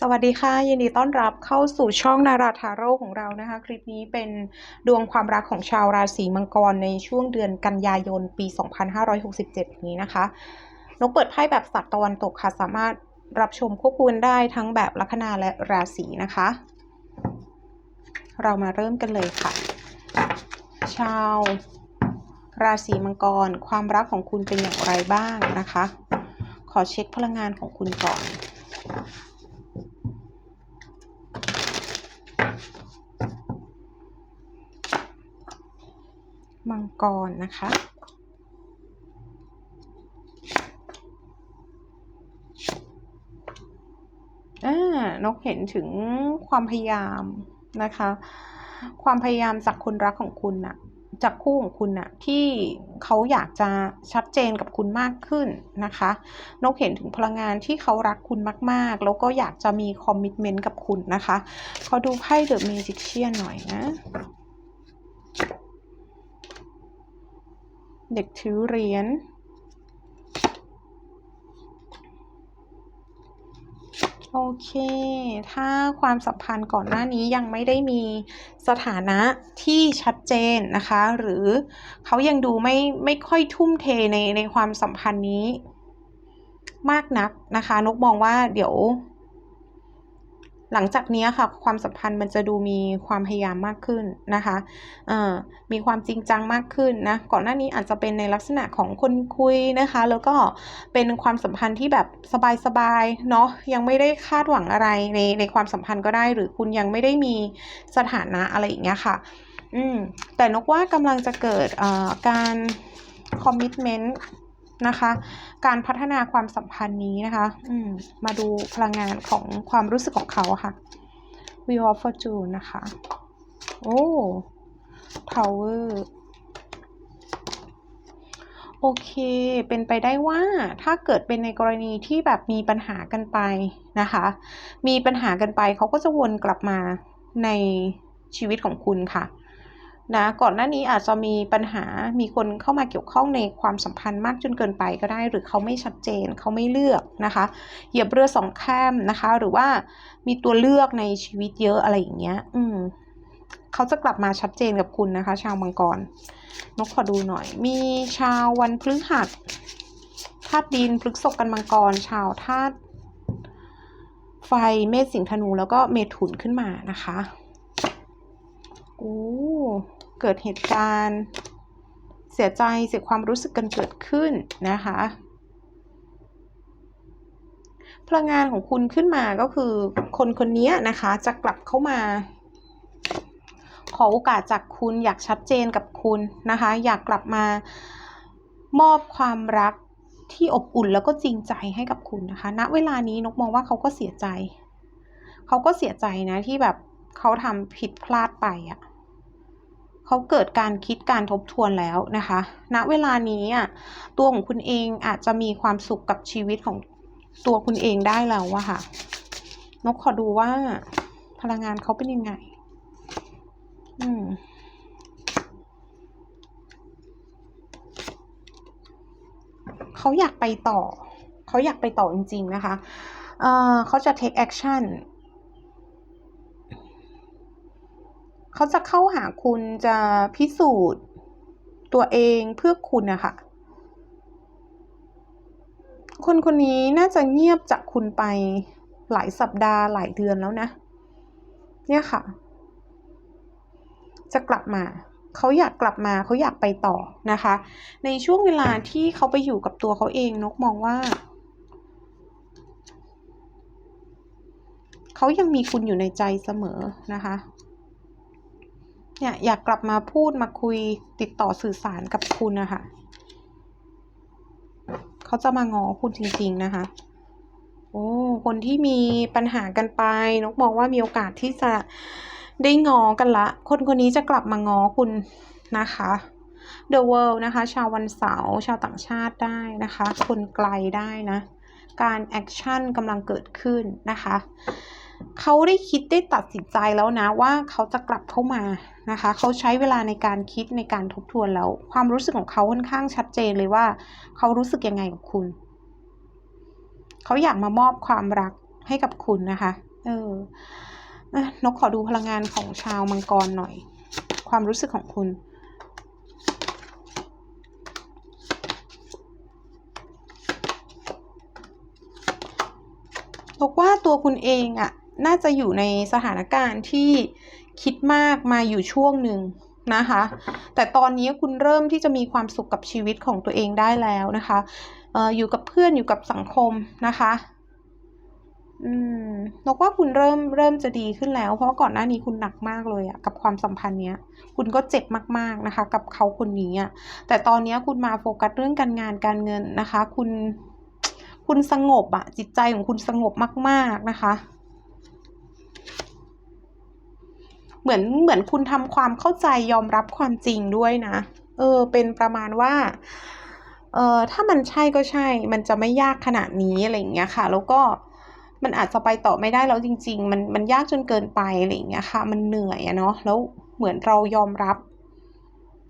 สวัสดีค่ะ ยินดีต้อนรับเข้าสู่ช่องนาราทาโร่ของเรานะคะ คลิปนี้เป็นดวงความรักของชาวราศีมังกรในช่วงเดือนกันยายนปี 2567 นี้นะคะ นกเปิดไพ่แบบสัตว์ตะวันตกค่ะ สามารถรับชมควบคุมได้ทั้งแบบลัคนาและราศีนะคะ เรามาเริ่มกันเลยค่ะ ชาว ราศีมังกร ความรักของคุณเป็นอย่างไรบ้างนะคะ ขอเช็คพลังงานของคุณก่อน มังกรนะคะ นกเห็นถึงความพยายามนะคะ ความพยายามจากคนรักของคุณน่ะจากคู่ของคุณน่ะที่เขาอยากจะชัดเจนกับคุณมากขึ้นนะคะ นกเห็นถึงพลังงานที่เขารักคุณมาก ๆ แล้วก็อยากจะมีคอมมิชเมนต์กับคุณนะคะ ขอดูไพ่เดอะเมจิเชียนหน่อยนะ เด็กถือเหรียญโอเค ถ้าความสัมพันธ์ก่อนหน้านี้ยังไม่ได้มีสถานะที่ชัดเจนนะคะ หรือเขายังดูไม่ไม่ค่อยทุ่มเทในในความสัมพันธ์นี้มากนักนะคะ นกมองว่าเดี๋ยว หลังจากนี้ค่ะความสัมพันธ์มันจะดูมีความพยายามมากขึ้นนะคะมีความจริงจังมากขึ้นนะก่อนหน้านี้อาจจะเป็นในลักษณะของคนคุยนะคะ แล้วก็เป็นความสัมพันธ์ที่แบบสบายๆเนาะยังไม่ได้คาดหวังอะไรในในความสัมพันธ์ก็ได้ หรือคุณยังไม่ได้มีสถานะอะไรอย่างเงี้ยค่ะ อืมแต่นกว่ากำลังจะเกิดการคอมมิชเมนต์ นะคะ การพัฒนาความสัมพันธ์นี้นะคะ อืม มาดูพลังงานของความรู้สึกของเขาค่ะ Wheel of Fortune นะคะ โอ้ Tower โอเค เป็นไปได้ว่าถ้าเกิดเป็นในกรณีที่แบบมีปัญหากันไปนะคะ มีปัญหากันไปเขาก็จะวนกลับมาในชีวิตของคุณค่ะ นะก่อนหน้านี้อาจจะมีปัญหามีคนเข้ามาเกี่ยวข้องในความสัมพันธ์มากจนเกินไปก็ได้ หรือเขาไม่ชัดเจนเขาไม่เลือกนะคะ เหยียบเรือสองแคมนะคะ หรือว่ามีตัวเลือกในชีวิตเยอะอะไรอย่างเงี้ย อืมเขาจะกลับมาชัดเจนกับคุณนะคะ ชาวมังกรนกขอดูหน่อย มีชาววันพฤหัสธาตุดินพฤกษกกันมังกร ชาวธาตุไฟเมษสิงห์ธนูแล้วก็เมถุนขึ้นมานะคะโอ้ เกิดเหตุการณ์เสียใจเสียความรู้สึกกันเกิดขึ้นนะคะพลังงานของคุณขึ้นมาก็คือคนคนนี้นะคะจะกลับเข้ามา ขอโอกาสจากคุณอยากชัดเจนกับคุณนะคะ อยากกลับมามอบความรักที่อบอุ่นแล้วก็จริงใจให้กับคุณนะคะ ณเวลานี้นกมองว่าเขาก็เสียใจ เขาก็เสียใจนะที่แบบเขาทำผิดพลาดไปอะ่ะ เขาเกิดการคิดการทบทวนแล้วนะคะณเวลานี้อะตัวของคุณเองอาจจะมีความสุขกับชีวิตของตัวคุณเองได้แล้วอะค่ะนกขอดูว่าพลังงานเขาเป็นยังไง อืมเขาอยากไปต่อ เขาอยากไปต่อจริง ๆ นะคะ เอ่อเขาจะ take action เขาจะเข้าหาคุณจะพิสูจน์ตัวเองเพื่อคุณนะคะคนคนนี้น่าจะเงียบจากคุณไปหลายสัปดาห์หลายเดือนแล้วนะ เนี่ยค่ะ จะกลับมา เขาอยากกลับมาเขาอยากไปต่อนะคะ ในช่วงเวลาที่เขาไปอยู่กับตัวเขาเองนกมองว่า เขายังมีคุณอยู่ในใจเสมอนะคะ เนี่ยอยากกลับมาพูดมาคุยติดต่อสื่อสารกับคุณนะคะเขาจะมางอคุณจริง ๆ นะคะ โอ้ คนที่มีปัญหากันไป นกมองว่ามีโอกาสที่จะได้งอกันละ คนคนนี้จะกลับมางอคุณนะคะ The World นะคะ ชาววันเสาร์ชาวต่างชาติได้นะคะ คนไกลได้นะ การแอคชั่นกำลังเกิดขึ้นนะคะ เขาได้คิดได้ตัดสินใจแล้วนะว่าเขาจะกลับเข้ามานะคะเขาใช้เวลาในการคิดในการทบทวนแล้ว ความรู้สึกของเขาค่อนข้างชัดเจนเลยว่า เขารู้สึกยังไงกับคุณ เขาอยากมามอบความรักให้กับคุณนะคะ เออนกขอดูพลังงานของชาวมังกรหน่อย ความรู้สึกของคุณบอกว่าตัวคุณเองอะ น่าจะอยู่ในสถานการณ์ที่คิดมากมาอยู่ช่วงหนึ่งนะคะ แต่ตอนนี้คุณเริ่มที่จะมีความสุขกับชีวิตของตัวเองได้แล้วนะคะอออยู่กับเพื่อนอยู่กับสังคมนะคะอืมนกว่าคุณเริ่มเริ่มจะดีขึ้นแล้ว เพราะก่อนหน้านี้คุณหนักมากเลยอะกับความสัมพันธ์เนี้ย คุณก็เจ็บมากๆนะคะ กับเขาคนนี้อะแต่ตอนนี้คุณมาโฟกัสเรื่องการงานการเงินนะคะ คุณ คุณสงบอะจิตใจของคุณสงบมาก ๆนะคะ เหมือนเหมือนคุณทำความเข้าใจยอมรับความจริงด้วยนะ เออ เป็นประมาณว่าเออถ้ามันใช่ก็ใช่ มันจะไม่ยากขนาดนี้อะไรอย่างเงี้ยค่ะ แล้วก็มันอาจจะไปต่อไม่ได้แล้วจริง ๆ มันมันยากจนเกินไปอะไรอย่างเงี้ยค่ะ มันเหนื่อยอะเนาะ แล้วเหมือนเรายอมรับ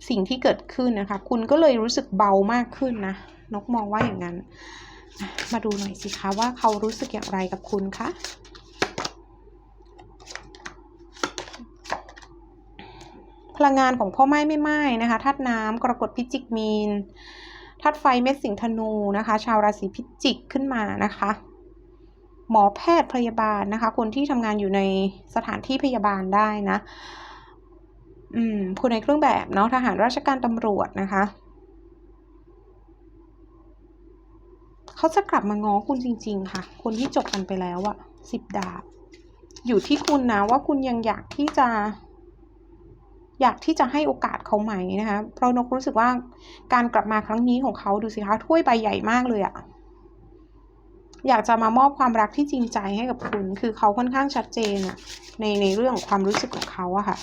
สิ่งที่เกิดขึ้นนะคะ คุณก็เลยรู้สึกเบามากขึ้นนะ นกมองว่าอย่างนั้น มาดูหน่อยสิคะว่าเขารู้สึกอย่างไรกับคุณคะ พลังงานของพ่อไม้ไม่ไม้นะคะธาตุน้ำกรกฎพิจิกมีนธาตุไฟเม็ดสิงห์ธนูนะคะ ชาวราศีพิจิกขึ้นมานะคะ หมอแพทย์พยาบาลนะคะ คนที่ทำงานอยู่ในสถานที่พยาบาลได้นะอืมคนในเครื่องแบบเนาะทหารราชการตำรวจนะคะเขาจะกลับมาง้อคุณจริง ๆ ค่ะ คนที่จบกันไปแล้วอะสิบดาบ อยู่ที่คุณนะว่าคุณยังอยากที่จะ อยากที่จะให้โอกาสเขาไหมนะคะ เพราะนกรู้สึกว่าการกลับมาครั้งนี้ของเขาดูสิคะถ้วยใบใหญ่มากเลยอะอยากจะมามอบความรักที่จริงใจให้กับคุณ คือเขาค่อนข้างชัดเจนอะในในเรื่องของความรู้สึกของเขาอะค่ะ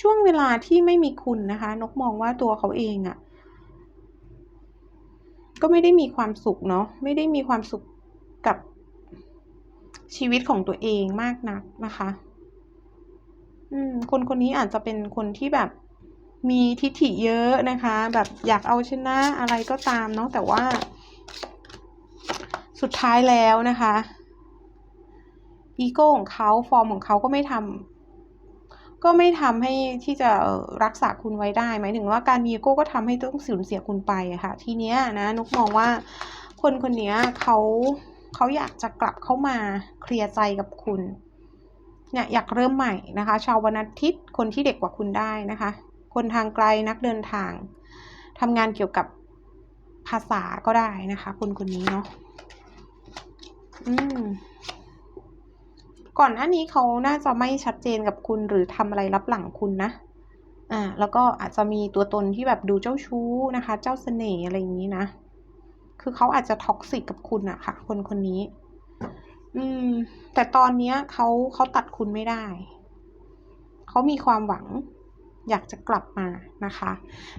ช่วงเวลาที่ไม่มีคุณนะคะ นกมองว่าตัวเขาเองอะ ก็ไม่ได้มีความสุขเนาะไม่ได้มีความสุขกับชีวิตของตัวเองมากนักนะคะ อืม คนคนนี้อาจจะเป็นคนที่แบบมีทิฐิเยอะนะคะ แบบอยากเอาชนะอะไรก็ตามเนาะแต่ว่า สุดท้ายแล้วนะคะ อีโก้ของเขาฟอร์มของเขาก็ไม่ทำ ก็ไม่ทำให้ที่จะรักษาคุณไว้ได้ หมายถึงว่าการมีโก้ก็ทำให้ต้องสูญเสียคุณไปอะค่ะ ทีเนี้ยนะนุกมองว่าคนคนนี้เขาเขาอยากจะกลับเข้ามาเคลียร์ใจกับคุณเนี่ยอยากเริ่มใหม่นะคะ ชาววันอาทิตย์คนที่เด็กกว่าคุณได้นะคะ คนทางไกลนักเดินทางทำงานเกี่ยวกับภาษาก็ได้นะคะ คนคนนี้เนาะอืม ก่อนหน้านี้เขาน่าจะไม่ชัดเจนกับคุณหรือทำอะไรรับหลังคุณนะอ่าแล้วก็อาจจะมีตัวตนที่แบบดูเจ้าชู้นะคะ เจ้าเสน่ห์อะไรอย่างนี้นะ คือเขาอาจจะท็อกซิกกับคุณอะค่ะ คนคนนี้ อืม แต่ตอนเนี้ยเขาเขาตัดคุณไม่ได้ เขามีความหวังอยากจะกลับมานะคะ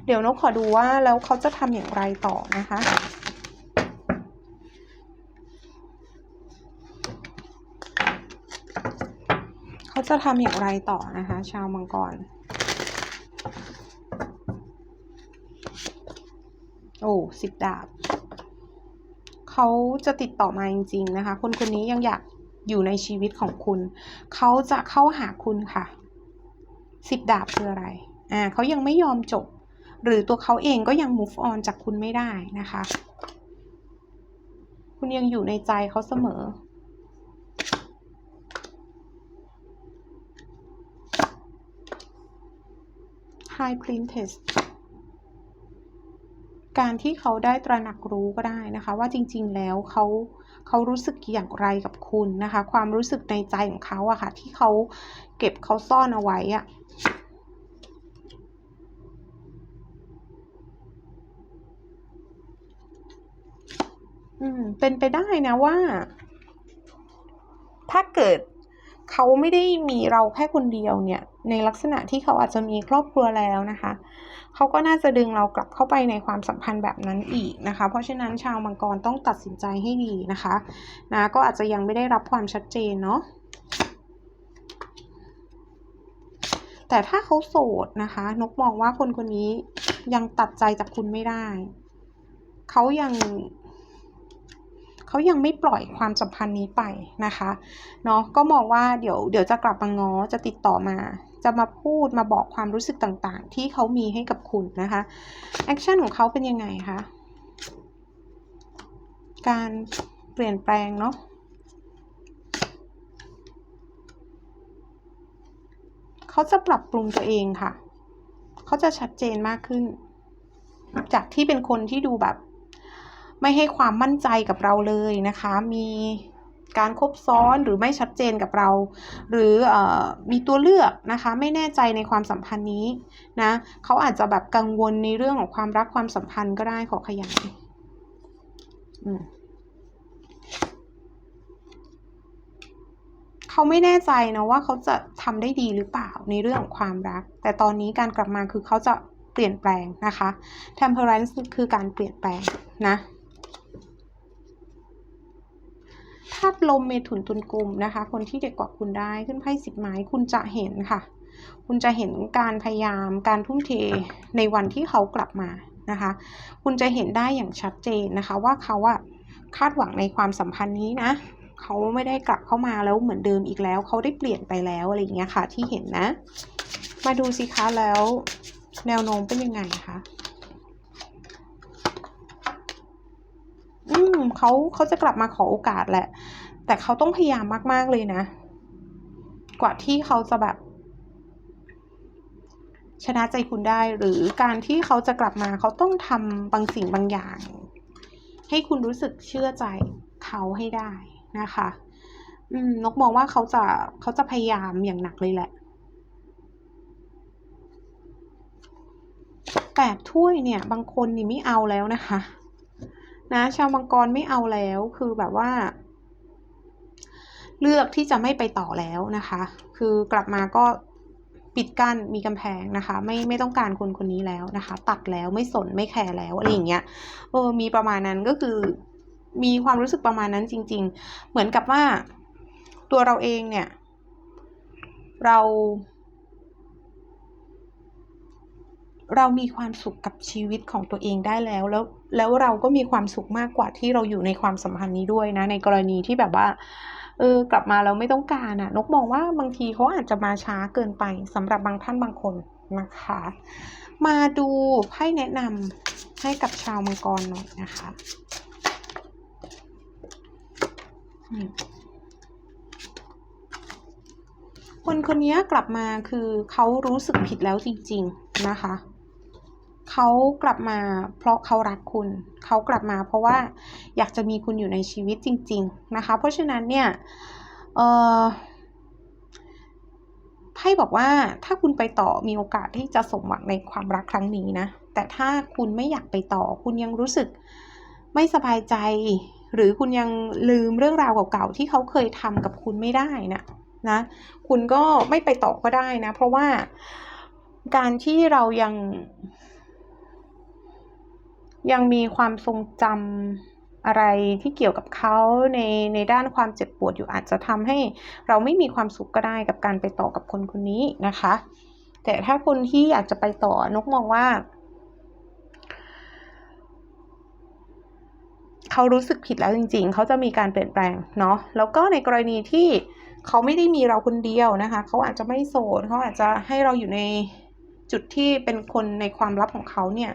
เดี๋ยวนกขอดูว่าแล้วเขาจะทำอย่างไรต่อนะคะ เขา จะทำอย่างไรต่อนะคะ ชาวมังกร โอ้สิบดาบ เขาจะติดต่อมาจริงๆนะคะ คนคนนี้ยังอยากอยู่ในชีวิตของคุณ เขาจะเข้าหาคุณค่ะสิบดาบคืออะไร อ่าเขายังไม่ยอมจบ หรือตัวเขาเองก็ยัง move on จากคุณไม่ได้นะคะ คุณยังอยู่ในใจเขาเสมอ High Princess การที่เขาได้ตระหนักรู้ก็ได้นะคะ ว่าจริงๆแล้วเขาเขารู้สึกอย่างไรกับคุณนะคะ ความรู้สึกในใจของเขาอะค่ะ ที่เขาเก็บเขาซ่อนเอาไว้อะอืมเป็นไปได้นะว่า ถ้าเกิด เขาไม่ได้มีเราแค่คนเดียวเนี่ย ในลักษณะที่เขาอาจจะมีครอบครัวแล้วนะคะ เขาก็น่าจะดึงเรากลับเข้าไปในความสัมพันธ์แบบนั้นอีกนะคะ เพราะฉะนั้นชาวมังกรต้องตัดสินใจให้ดีนะคะนะก็อาจจะยังไม่ได้รับความชัดเจนเนาะแต่ถ้าเขาโสดนะคะ นกมองว่าคนคนนี้ยังตัดใจจากคุณไม่ได้ เขายัง เขายังไม่ปล่อยความสัมพันธ์นี้ไปนะคะเนาะก็มองว่าเดี๋ยวเดี๋ยวจะกลับมาง้อจะติดต่อมา จะมาพูดมาบอกความรู้สึกต่างๆ ที่เขามีให้กับคุณนะคะแอคชั่นของเขาเป็นยังไงคะการเปลี่ยนแปลงเนาะเขาจะปรับปรุงตัวเองค่ะ เขาจะชัดเจนมากขึ้น จากที่เป็นคนที่ดูแบบ ไม่ให้ความมั่นใจกับเราเลยนะคะ มีการคบซ้อนหรือไม่ชัดเจนกับเรา หรืออมีตัวเลือกนะคะ ไม่แน่ใจในความสัมพันธ์นี้นะเขาอาจจะแบบกังวลในเรื่องของความรักความสัมพันธ์ก็ได้ขอขยายเขาไม่แน่ใจนะว่าเขาจะทำได้ดีหรือเปล่าในเรื่องของความรัก แต่ตอนนี้การกลับมาคือเขาจะเปลี่ยนแปลงนะคะ temperance คือการเปลี่ยนแปลงนะธาตุลมเมถุนตุลกลุ่มนะคะ คนที่เด็กกว่าคุณได้ขึ้นไพ่สิบไม้คุณจะเห็นค่ะ คุณจะเห็นการพยายามการทุ่มเทในวันที่เขากลับมานะคะ คุณจะเห็นได้อย่างชัดเจนนะคะ ว่าเขาอะคาดหวังในความสัมพันธ์นี้นะเขาไม่ได้กลับเข้ามาแล้วเหมือนเดิมอีกแล้ว เขาได้เปลี่ยนไปแล้วอะไรอย่างเงี้ยค่ะ ที่เห็นนะ มาดูสิคะแล้วแนวโน้มเป็นยังไงคะอืมเขาเขาจะกลับมาขอโอกาสแหละ แต่เขาต้องพยายามมาก ๆ เลยนะ กว่าที่เขาจะแบบ ชนะใจคุณได้ หรือการที่เขาจะกลับมาเขาต้องทำบางสิ่งบางอย่าง ให้คุณรู้สึกเชื่อใจเขาให้ได้นะคะอืมนกมองว่าเขาจะเขาจะพยายามอย่างหนักเลยแหละแปดถ้วยเนี่ย บางคนนี่ไม่เอาแล้วนะคะ นะ ชาวมังกรไม่เอาแล้วคือแบบว่า เลือกที่จะไม่ไปต่อแล้วนะคะ คือกลับมาก็ปิดกั้นมีกำแพงนะคะ ไม่ไม่ต้องการคนคนนี้แล้วนะคะ ตัดแล้วไม่สนไม่แคร์แล้วอะไรอย่างเงี้ยเออมีประมาณนั้นก็คือ มีความรู้สึกประมาณนั้นจริง ๆ เหมือนกับว่าตัวเราเองเนี่ย เรา เรามีความสุขกับชีวิตของตัวเองได้แล้ว แล้วแล้วเราก็มีความสุขมากกว่าที่เราอยู่ในความสัมพันธ์นี้ด้วยนะ ในกรณีที่แบบว่า เออกลับมาแล้วไม่ต้องการอะนกมองว่าบางทีเขาอาจจะมาช้าเกินไปสำหรับบางท่านบางคนนะคะ มาดูไพ่แนะนำให้กับชาวมังกรหน่อยนะคะคนคนนี้กลับมาคือเขารู้สึกผิดแล้วจริง ๆนะคะเขากลับมาเพราะเขารักคุณ เขากลับมาเพราะว่า อยากจะมีคุณอยู่ในชีวิตจริง ๆ นะคะ เพราะฉะนั้นเนี่ยไพ่บอกว่าถ้าคุณไปต่อมีโอกาสที่จะสมหวังในความรักครั้งนี้นะ แต่ถ้าคุณไม่อยากไปต่อ คุณยังรู้สึกไม่สบายใจ หรือคุณยังลืมเรื่องราวเก่าๆที่เขาเคยทำกับคุณไม่ได้นะนะคุณก็ไม่ไปต่อก็ได้นะ เพราะว่าการที่เรายัง ยังมีความทรงจำ อะไรที่เกี่ยวกับเขาในในด้านความเจ็บปวดอยู่อาจจะทำให้เราไม่มีความสุขก็ได้กับการไปต่อกับคนคนนี้นะคะ แต่ถ้าคนที่อยากจะไปต่อนกมองว่าเขารู้สึกผิดแล้วจริง ๆ เขาจะมีการเปลี่ยนแปลงเนาะ แล้วก็ในกรณีที่เขาไม่ได้มีเราคนเดียวนะคะ เขาอาจจะไม่โสด เขาอาจจะให้เราอยู่ในจุดที่เป็นคนในความลับของเขาเนี่ย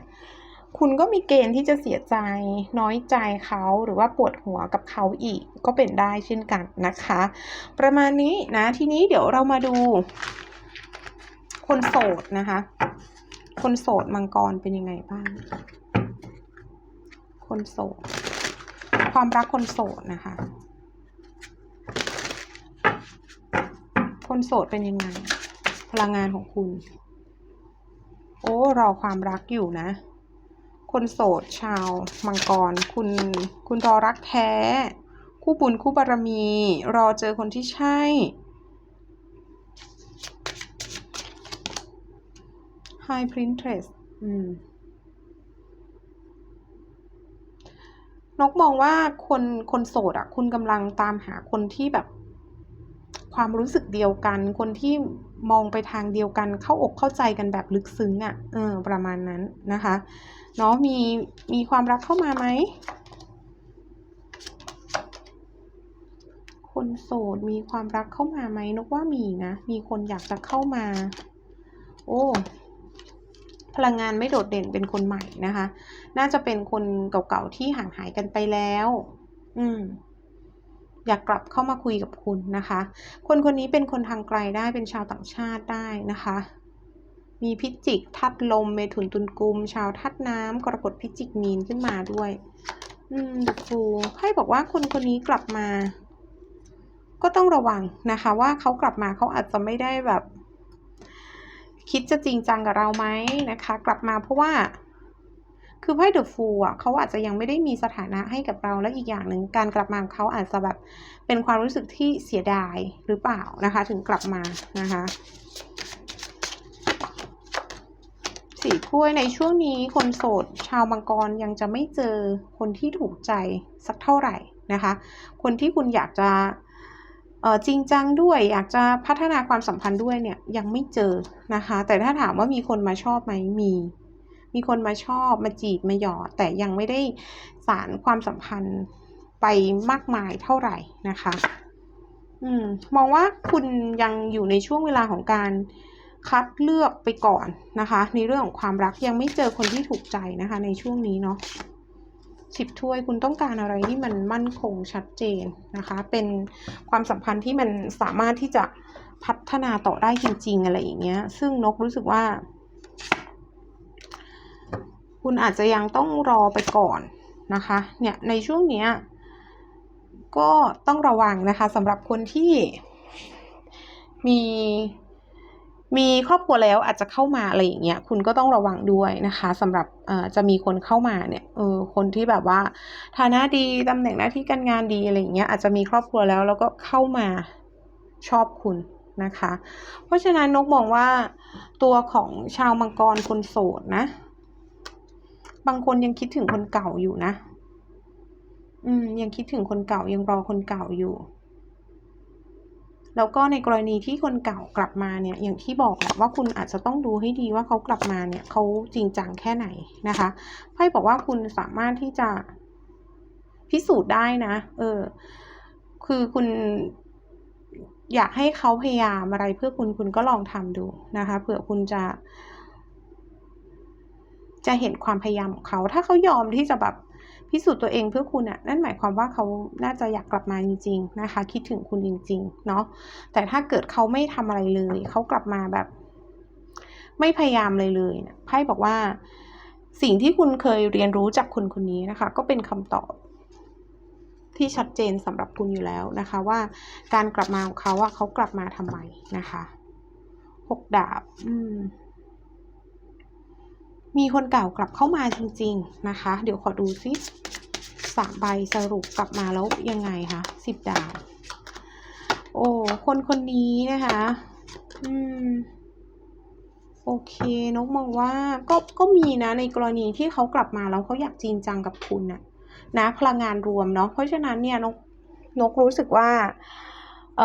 คุณก็มีเกณฑ์ที่จะเสียใจ น้อยใจเขาหรือว่าปวดหัวกับเขาอีกก็เป็นได้เช่นกันนะคะ ประมาณนี้นะทีนี้เดี๋ยวเรามาดู คนโสดนะคะ คนโสดมังกรเป็นยังไงบ้าง คนโสด ความรักคนโสดนะคะ คนโสดเป็นยังไง พลังงานของคุณ โอ้รอความรักอยู่นะ คนโสดชาวมังกร คุณคุณรอรักแท้ คู่บุญคู่บารมี รอเจอคนที่ใช่ High Princess อืมนกมองว่าคนคนโสดอะคุณกำลังตามหาคนที่แบบคความรู้สึกเดียวกัน คนที่มองไปทางเดียวกัน เข้าอกเข้าใจกันแบบลึกซึ้งอะ่ะเออ ประมาณนั้นนะคะ เนาะมีมีความรักเข้ามาไหม คนโสดมีความรักเข้ามาไหมนกว่ามีนะ มีคนอยากจะเข้ามา โอ้พลังงานไม่โดดเด่นเป็นคนใหม่นะคะ น่าจะเป็นคนเก่าๆที่ห่างหายกันไปแล้ว อืม อยากกลับเข้ามาคุยกับคุณนะคะ คนคนนี้เป็นคนทางไกลได้เป็นชาวต่างชาติได้นะคะ มีพิจิกทัดลมเมถุนตุลกุม ชาวทัดน้ำกรกฎพิจิกมีนขึ้นมาด้วย อืมดูฟูไพ่บอกว่าคนคนนี้กลับมา ก็ต้องระวังนะคะ ว่าเขากลับมาเขาอาจจะไม่ได้แบบ คิดจะจริงจังกับเราไหมนะคะ กลับมาเพราะว่าคือไพ่เดอะฟูอะเขาอาจจะยังไม่ได้มีสถานะให้กับเราและอีกอย่างหนึ่งการกลับมาของเขาอาจจะแบบเป็นความรู้สึกที่เสียดายหรือเปล่านะคะ ถึงกลับมานะคะ สี่ถ้วยในช่วงนี้คนโสด ชาวมังกรยังจะไม่เจอคนที่ถูกใจสักเท่าไหร่นะคะ คนที่คุณอยากจะจริงจังด้วยอยากจะพัฒนาความสัมพันธ์ด้วยเนี่ยยังไม่เจอนะคะ แต่ถ้าถามว่ามีคนมาชอบไหมมี มีคนมาชอบมาจีบมาหยอดแต่ยังไม่ได้สารความสัมพันธ์ไปมากมายเท่าไหร่นะคะ อืมมองว่าคุณยังอยู่ในช่วงเวลาของการ คัดเลือกไปก่อนนะคะ ในเรื่องของความรักยังไม่เจอคนที่ถูกใจนะคะ ในช่วงนี้เนาะสิบถ้วยคุณต้องการอะไรที่มันมั่นคงชัดเจนนะคะ เป็นความสัมพันธ์ที่มันสามารถที่จะพัฒนาต่อได้จริง ๆ อะไรอย่างเงี้ย ซึ่งนกรู้สึกว่า คุณอาจจะยังต้องรอไปก่อนนะคะ เนี่ยในช่วงเนี้ยก็ต้องระวังนะคะสำหรับคนที่มี มีครอบครัวแล้วอาจจะเข้ามาอะไรอย่างเงี้ยคุณก็ต้องระวังด้วยนะคะสำหรับจะมีคนเข้ามาเนี่ยเออคนที่แบบว่าฐานะดีตำแหน่งหน้าที่การงานดีอะไรอย่างเงี้ยอาจจะมีครอบครัวแล้วแล้วก็เข้ามาชอบคุณนะคะ เพราะฉะนั้นนกมองว่าตัวของชาวมังกรคนโสดนะ บางคนยังคิดถึงคนเก่าอยู่นะ อืมยังคิดถึงคนเก่ายังรอคนเก่าอยู่ แล้วก็ในกรณีที่คนเก่ากลับมาเนี่ยอย่างที่บอกแหละว่าคุณอาจจะต้องดูให้ดีว่าเขากลับมาเนี่ยเขาจริงจังแค่ไหนนะคะไพ่บอกว่าคุณสามารถที่จะพิสูจน์ได้นะ เออ คือคุณอยากให้เขาพยายามอะไรเพื่อคุณคุณก็ลองทำดูนะคะเผื่อคุณจะ จะเห็นความพยายามของเขา ถ้าเขายอมที่จะแบบ พิสูจน์ตัวเองเพื่อคุณอะนั่นหมายความว่าเขาน่าจะอยากกลับมาจริง ๆ นะคะ คิดถึงคุณจริง ๆ เนาะแต่ถ้าเกิดเขาไม่ทำอะไรเลย เขากลับมาแบบ ไม่พยายามเลยเลยนะไพ่บอกว่า สิ่งที่คุณเคยเรียนรู้จากคนคนนี้นะคะ ก็เป็นคำตอบที่ชัดเจนสำหรับคุณอยู่แล้วนะคะ ว่าการกลับมาของเขาอะเขากลับมาทำไมนะคะหกดาบ อืม มีคนเก่ากลับเข้ามาจริง ๆนะคะ เดี๋ยวขอดูซิสามใบสรุปกลับมาแล้วยังไงคะสิบดาว โอ้คนคนนี้นะคะ อืม โอเคนกมองว่าก็ก็มีนะในกรณีที่เขากลับมาแล้วเขาอยากจริงจังกับคุณนะนะพลังงานรวมเนาะเพราะฉะนั้นเนี่ยนกนกรู้สึกว่า เ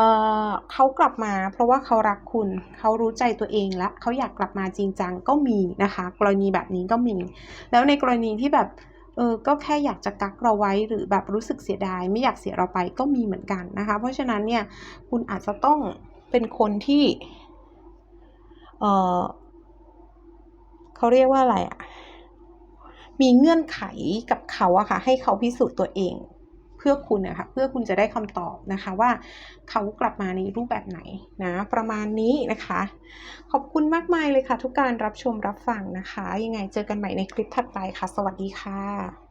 เขากลับมาเพราะว่าเขารักคุณ เขารู้ใจตัวเองและเขาอยากกลับมาจริงจังก็มีนะคะ กรณีแบบนี้ก็มี แล้วในกรณีที่แบบเออก็แค่อยากจะกักเราไว้หรือแบบรู้สึกเสียดาย ไม่อยากเสียเราไปก็มีเหมือนกันนะคะ เพราะฉะนั้นเนี่ยคุณอาจจะต้องเป็นคนที่เออเขาเรียกว่าอะไรอะมีเงื่อนไขกับเขาอะค่ะ ให้เขาพิสูจน์ตัวเอง พื่อคุณนะคะเพื่อคุณจะได้คำตอบนะคะว่าเขากลับมาในรูปแบบไหนนะประมาณนี้นะคะ ขอบคุณมากมายเลยค่ะ ทุกการรับชมรับฟังนะคะ ยังไงเจอกันใหม่ในคลิปถัดไปค่ะ สวัสดีค่ะ